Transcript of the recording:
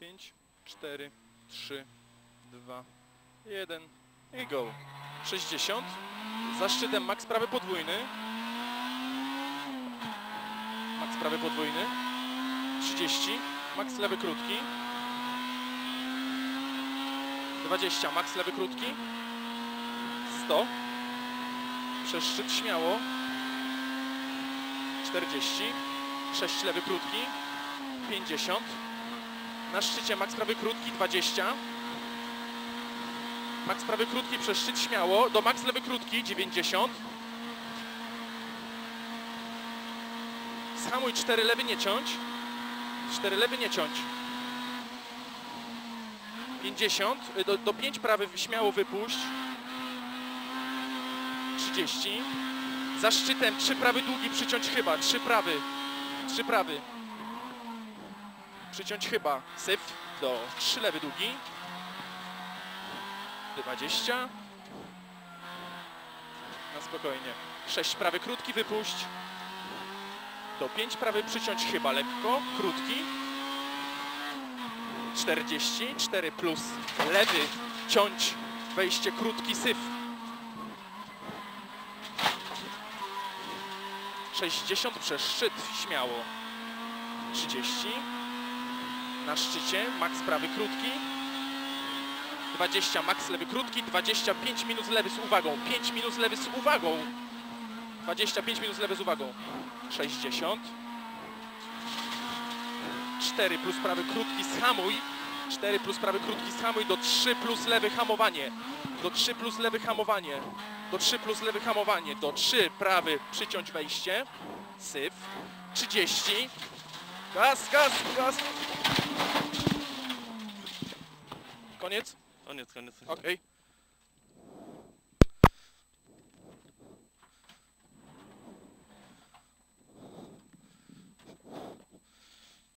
5, 4, 3, 2, 1 i go. 60. Za szczytem max prawy podwójny. Max prawy podwójny. 30. Max lewy krótki. 20. Max lewy krótki. 100. Przez szczyt śmiało. 40. 6 lewy krótki. 50. Na szczycie max prawy krótki 20. Max prawy krótki przez szczyt śmiało. Do max lewy krótki 90. Schamuj 4 lewy nie ciąć. 4 lewy nie ciąć. 50. y, Do, do 5 prawy śmiało wypuść. 30. Za szczytem 3 prawy długi przyciąć chyba. 3 prawy. 3 prawy. Przyciąć chyba. Syf do 3 lewy długi. 20. Na spokojnie. 6 prawy krótki wypuść. Do 5 prawy przyciąć chyba lekko. Krótki. 40. 4 plus lewy ciąć. Wejście krótki syf. 60 przez szczyt śmiało. 30. Na szczycie max prawy krótki. 20 max lewy krótki, 25 minus lewy z uwagą, 5 minus lewy z uwagą. 25 minus lewy z uwagą. 60. 4 plus prawy krótki schamuj. 4 plus prawy krótki schamuj do 3 plus lewy hamowanie. Do 3 plus lewy hamowanie. Do 3 plus lewy hamowanie. Do 3 prawy przyciąć wejście. Syf. 30. Gaz, gaz, gaz. Koniec? Koniec, koniec. Okej.